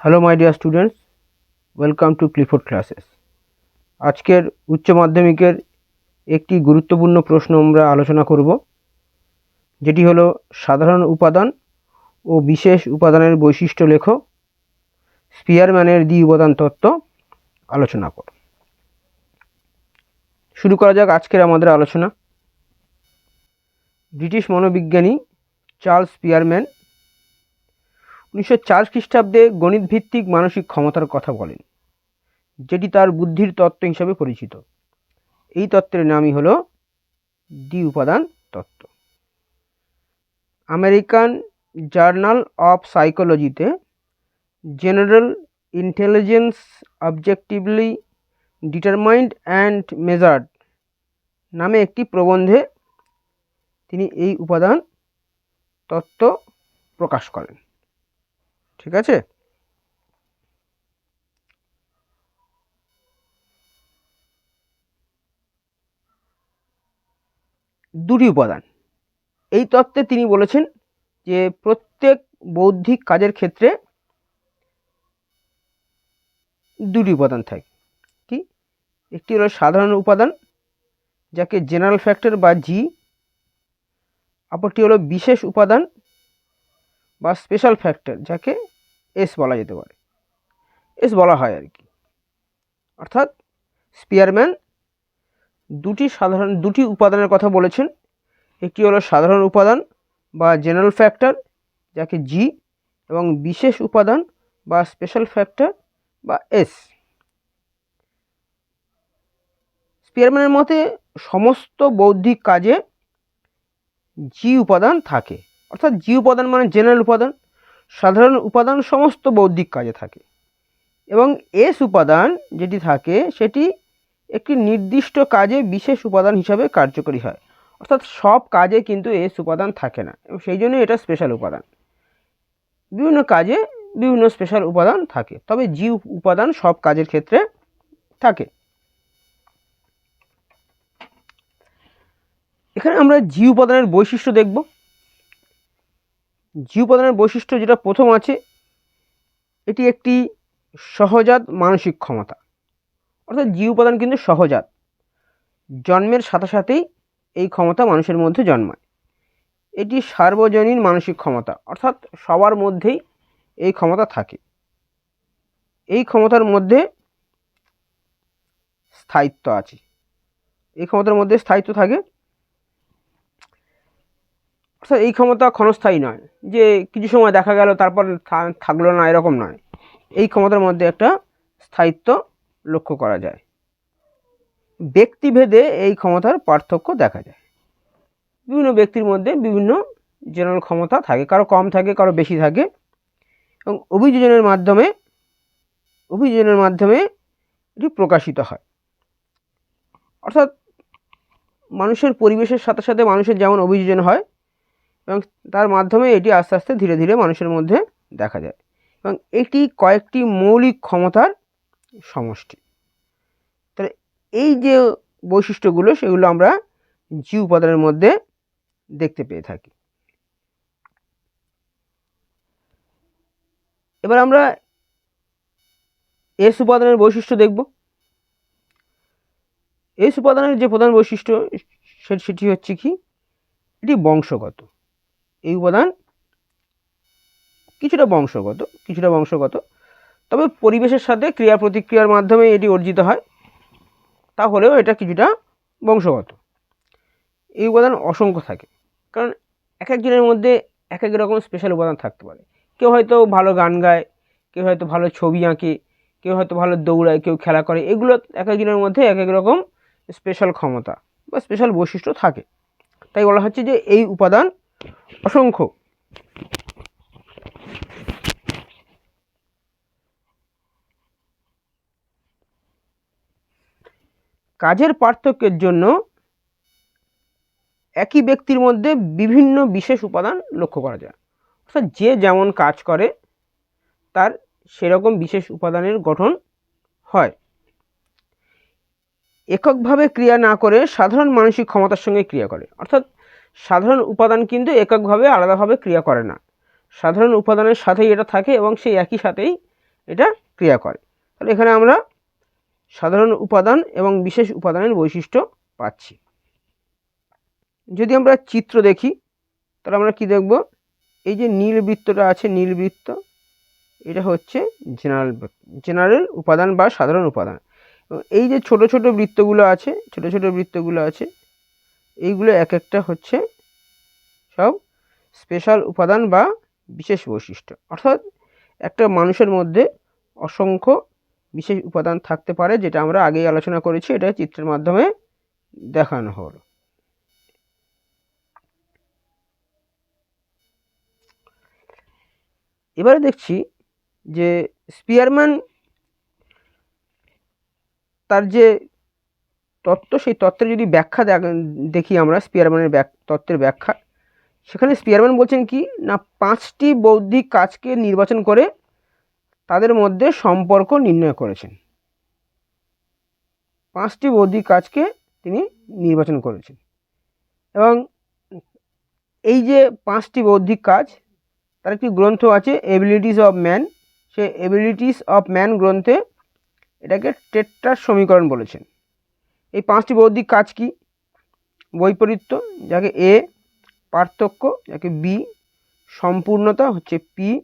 Hello my dear students welcome to Clifford classes আজকের উচ্চ মাধ্যমিকের একটি গুরুত্বপূর্ণ প্রশ্ন আমরা আলোচনা করব, যেটি হলো সাধারণ উপাদান ও বিশেষ উপাদানের বৈশিষ্ট্য লেখো, স্পিয়ারম্যানের দ্বি উপাদান তত্ত্ব আলোচনা কর। শুরু করা যাক আজকের আমাদের আলোচনা। ব্রিটিশ মনোবিজ্ঞানী চার্লস স্পিয়ারম্যান উনিশশো চার খ্রিস্টাব্দে গণিতভিত্তিক মানসিক ক্ষমতার কথা বলেন, যেটি তার বুদ্ধির তত্ত্ব হিসাবে পরিচিত। এই তত্ত্বের নামই হলো দ্বি উপাদান তত্ত্ব। American journal of সাইকোলজিতে general intelligence objectively determined and measured নামে একটি প্রবন্ধে তিনি এই উপাদান তত্ত্ব প্রকাশ করেন। ঠিক আছে? দুটি উপাদান। এই তত্ত্বে তিনি বলেছেন যে প্রত্যেক বৌদ্ধিক কাজের ক্ষেত্রে দুটি উপাদান থাকে। কি? একটি হলো সাধারণ উপাদান, যাকে জেনারেল ফ্যাক্টর বা জি। অপরটি হলো বিশেষ উপাদান বা স্পেশাল ফ্যাক্টর, যাকে এস বলা যেতে পারে। এস বলা হয় আর কি। অর্থাৎ স্পিয়ারম্যান দুটি সাধারণ, দুটি উপাদানের কথা বলেছেন। একটি হলো সাধারণ উপাদান বা জেনারেল ফ্যাক্টর যাকে জি এবং বিশেষ উপাদান বা স্পেশাল ফ্যাক্টর বা এস স্পিয়ারম্যানের মতে সমস্ত বৌদ্ধিক কাজে জি উপাদান থাকে। অর্থাৎ জি উপাদান মানে জেনারেল উপাদান। সাধারণ উপাদান সমস্ত বৌদ্ধিক কাজে থাকে। এবং এস উপাদান যেটি থাকে, সেটি একটি নির্দিষ্ট কাজে বিশেষ উপাদান হিসাবে কার্যকরী হয়। অর্থাৎ সব কাজে কিন্তু এস উপাদান থাকে না। এবং সেই জন্য এটা স্পেশাল উপাদান। বিভিন্ন কাজে বিভিন্ন স্পেশাল উপাদান থাকে। তবে জি উপাদান সব কাজের ক্ষেত্রে থাকে। এখানে আমরা জি উপাদানের বৈশিষ্ট্য দেখব। জি উপাদানের বৈশিষ্ট্য যেটা প্রথম আছে, এটি একটি সহজাত মানসিক ক্ষমতা। অর্থাৎ জি উপাদান কিন্তু সহজাত। জন্মের সাথে সাথেই এই ক্ষমতা মানুষের মধ্যে জন্মায়। এটি সার্বজনীন মানসিক ক্ষমতা, অর্থাৎ সবার মধ্যেই এই ক্ষমতা থাকে। এই ক্ষমতার মধ্যে স্থায়িত্ব আছে। এই ক্ষমতার মধ্যে স্থায়িত্ব থাকে অর্থাৎ এই ক্ষমতা ক্ষণস্থায়ী নয়। যে কিছু সময় দেখা গেল, তারপর থাকল না, এরকম নয়। এই ক্ষমতার মধ্যে একটা স্থায়িত্ব লক্ষ্য করা যায়। ব্যক্তিভেদে এই ক্ষমতার পার্থক্য দেখা যায়। বিভিন্ন ব্যক্তির মধ্যে বিভিন্ন জেনারেল ক্ষমতা থাকে, কারও কম থাকে, কারও বেশি থাকে। এবং অভিযোজনের মাধ্যমে অভিযোজনের মাধ্যমে এটি প্রকাশিত হয়। অর্থাৎ মানুষের পরিবেশের সাথে সাথে মানুষের যেমন অভিযোজন হয় এবং তার মাধ্যমে এটি আস্তে আস্তে ধীরে ধীরে মানুষের মধ্যে দেখা যায়। এবং এটি কয়েকটি মৌলিক ক্ষমতার সমষ্টি। তাহলে এই যে বৈশিষ্ট্যগুলো, সেগুলো আমরা জি উপাদানের মধ্যে দেখতে পেয়ে থাকি। এবার আমরা এস উপাদানের বৈশিষ্ট্য দেখব। এস উপাদানের যে প্রধান বৈশিষ্ট্য সেটি হচ্ছে কি? এটি বংশগত। এই উপাদান কিছুটা বংশগত কিছুটা বংশগত। তবে পরিবেশের সাথে ক্রিয়া প্রতিক্রিয়ার মাধ্যমে এটি অর্জিত হয়, তাহলেও এটা কিছুটা বংশগত। এই উপাদান অসংখ্য থাকে, কারণ এক একজনের মধ্যে এক এক রকম স্পেশাল উপাদান থাকতে পারে। কেউ হয়তো ভালো গান গায়, কেউ হয়তো ভালো ছবি আঁকে, কেউ হয়তো ভালো দৌড়ায়, কেউ খেলা করে, এগুলো এক একজনের মধ্যে এক এক রকম স্পেশাল ক্ষমতা বা স্পেশাল বৈশিষ্ট্য থাকে। তাই বলা হচ্ছে যে এই উপাদান অসংখ্য। কাজের পার্থক্যের জন্য একই ব্যক্তির মধ্যে বিভিন্ন বিশেষ উপাদান লক্ষ্য করা যায়। অর্থাৎ যে যেমন কাজ করে, তার সেরকম বিশেষ উপাদানের গঠন হয়। এককভাবে ক্রিয়া না করে সাধারণ মানসিক ক্ষমতার সঙ্গে ক্রিয়া করে। অর্থাৎ সাধারণ উপাদান কিন্তু এককভাবে আলাদাভাবে ক্রিয়া করে না। সাধারণ উপাদানের সাথেই এটা থাকে এবং সেই একই সাথেই এটা ক্রিয়া করে। তাহলে এখানে আমরা সাধারণ উপাদান এবং বিশেষ উপাদানের বৈশিষ্ট্য পাচ্ছি। যদি আমরা চিত্র দেখি, তাহলে আমরা কি দেখব? এই যে নীল বৃত্তটা আছে, নীল বৃত্ত, এটা হচ্ছে জেনারেল জেনারেল উপাদান বা সাধারণ উপাদান। এই যে ছোট ছোট বৃত্তগুলো আছে, ছোট ছোট বৃত্তগুলো আছে এইগুলো এক একটা হচ্ছে সব স্পেশাল উপাদান বা বিশেষ বৈশিষ্ট্য। অর্থাৎ একটা মানুষের মধ্যে অসংখ্য বিশেষ উপাদান থাকতে পারে, যেটা আমরা আগেই আলোচনা করেছি, এটা চিত্রের মাধ্যমে দেখানো হলো। এবারে দেখছি যে স্পিয়ারম্যান তার যে তত্ত্ব, সেই তত্ত্বের যদি ব্যাখ্যা দেখি আমরা স্পিয়ারম্যানের তত্ত্বের ব্যাখ্যা। সেখানে স্পিয়ারম্যান বলছেন কি, না, পাঁচটি বৌদ্ধিক কাজকে নির্বাচন করে তাদের মধ্যে সম্পর্ক নির্ণয় করেছেন। পাঁচটি বৌদ্ধিক কাজকে তিনি নির্বাচন করেছেন। এবং এই যে পাঁচটি বৌদ্ধিক কাজ, তার একটি গ্রন্থ আছে এবিলিটিস অফ ম্যান সে এবিলিটিস অফ ম্যান গ্রন্থে এটাকে টেট্টার সমীকরণ বলেছেন। এই পাঁচটি বৌদ্ধিক কাজ কি? বৈপরীত্য, যাকে এ, পার্থক্য, যাকে বি, সম্পূর্ণতা, হচ্ছে পি,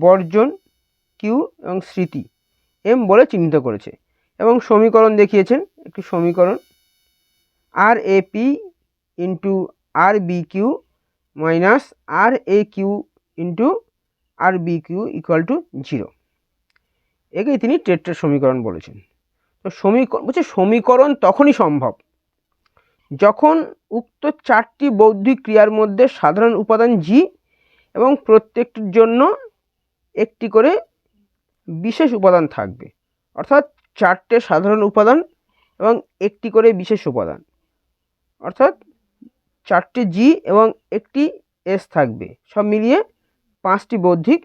বর্জন, কিউ এবং স্মৃতি। এম বলে চিহ্নিত করেছে। এবং সমীকরণ দেখিয়েছেন, একটি সমীকরণ। R A P into R B Q minus R A Q into R B Q equal to zero. একেই তিনি টেট্টার সমীকরণ বলেছেন। তো সমীকরণ, বলছে সমীকরণ তখনই সম্ভব যখন উক্ত চারটি বৌদ্ধিক ক্রিয়ার মধ্যে সাধারণ উপাদান জি এবং প্রত্যেকটির জন্য একটি করে বিশেষ উপাদান থাকবে। অর্থাৎ চারটে সাধারণ উপাদান এবং একটি করে বিশেষ উপাদান। অর্থাৎ চারটে জি এবং একটি এস থাকবে। সব মিলিয়ে পাঁচটি বৌদ্ধিক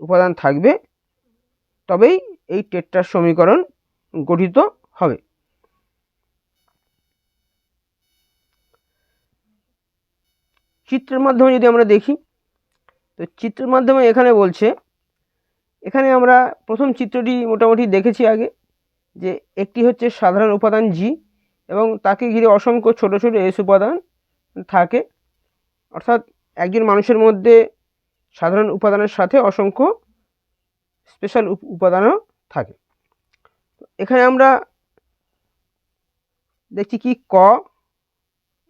উপাদান থাকবে। তবেই এই টেট্টার সমীকরণ গঠিত হবে। চিত্রের মাধ্যমে যদি আমরা দেখি, তো চিত্রের মাধ্যমে এখানে বলছে, এখানে আমরা প্রথম চিত্রটি মোটামুটি দেখেছি আগে, যে একটি হচ্ছে সাধারণ উপাদান জি এবং তাকে ঘিরে অসংখ্য ছোট ছোট এস উপাদান থাকে। অর্থাৎ একজন মানুষের মধ্যে সাধারণ উপাদানের সাথে অসংখ্য স্পেশাল উপাদানও থাকে। এখানে আমরা দেখছি কি ক,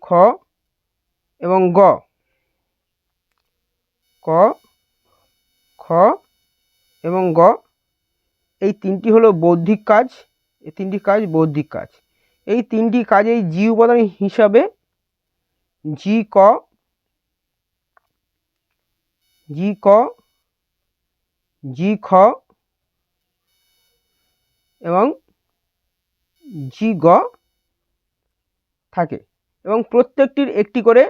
খ এবং গ। ক, খ এবং গ। এই তিনটি হলো বৌদ্ধিক কাজ, এই তিনটি কাজ বৌদ্ধিক কাজ। এই তিনটি কাজেই জি উপাদান হিসাবে জি ক জি ক, জি খ এবং জি গ থাকে। এবং প্রত্যেকটির একটি করে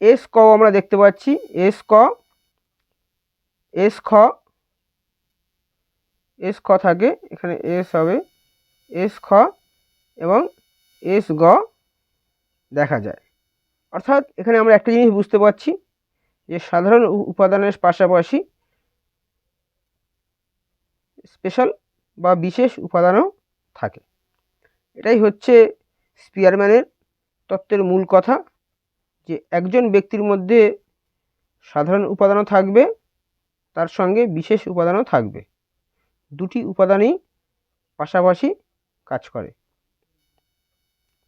এস ক আমরা দেখতে পাচ্ছি। এস ক, এস খ এস খ থাকে। এখানে এস হবে, এস খ এবং এস গ দেখা যায়। অর্থাৎ এখানে আমরা একটা জিনিস বুঝতে পারছি যে সাধারণ উপাদানের পাশাপাশি স্পেশাল বা বিশেষ উপাদানও থাকে। এটাই হচ্ছে স্পিয়ারম্যানের তত্ত্বের মূল কথা যে একজন ব্যক্তির মধ্যে সাধারণ উপাদানও থাকবে, তার সঙ্গে বিশেষ উপাদানও থাকবে। দুটি উপাদানই পাশাপাশি কাজ করে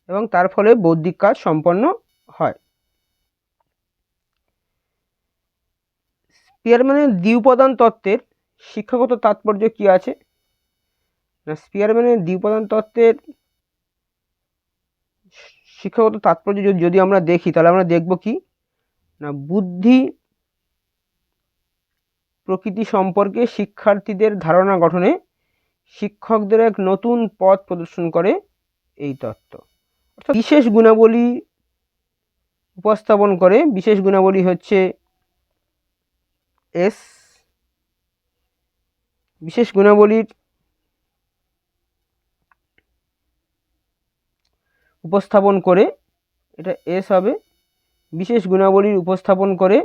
এবং তার ফলে বৌদ্ধিক কাজ সম্পন্ন হয়। স্পিয়ারম্যানের দ্বি উপাদান তত্ত্বের শিক্ষাগত তাৎপর্য কী আছে? না স্পিয়ারম্যানের দ্বিউপাদান তত্ত্বের শিক্ষাগত তাৎপর্য যদি আমরা দেখি, তাহলে আমরা দেখব কি? না, বুদ্ধি প্রকৃতি সম্পর্কে শিক্ষার্থীদের ধারণা গঠনে শিক্ষকদের এক নতুন পথ প্রদর্শন করে এই তত্ত্ব। অর্থাৎ বিশেষ গুণাবলী উপস্থাপন করে, বিশেষ গুণাবলী হচ্ছে এস বিশেষ গুণাবলীর উপস্থাপন করে, এটা এস হবে, বিশেষ গুণাবলীর উপস্থাপন করে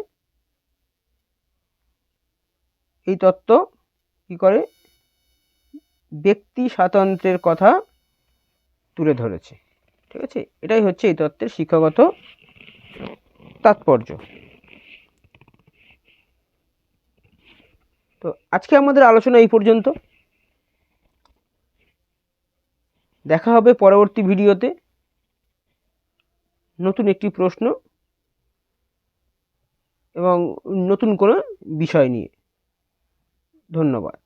এই তত্ত্ব কী করে? ব্যক্তি স্বাতন্ত্র্যের কথা তুলে ধরেছে। ঠিক আছে? এটাই হচ্ছে এই তত্ত্বের শিক্ষাগত তাৎপর্য। তো আজকে আমাদের আলোচনা এই পর্যন্ত। দেখা হবে পরবর্তী ভিডিওতে। নতুন একটি প্রশ্ন এবং নতুন কোনো বিষয় নিয়ে। ধন্যবাদ।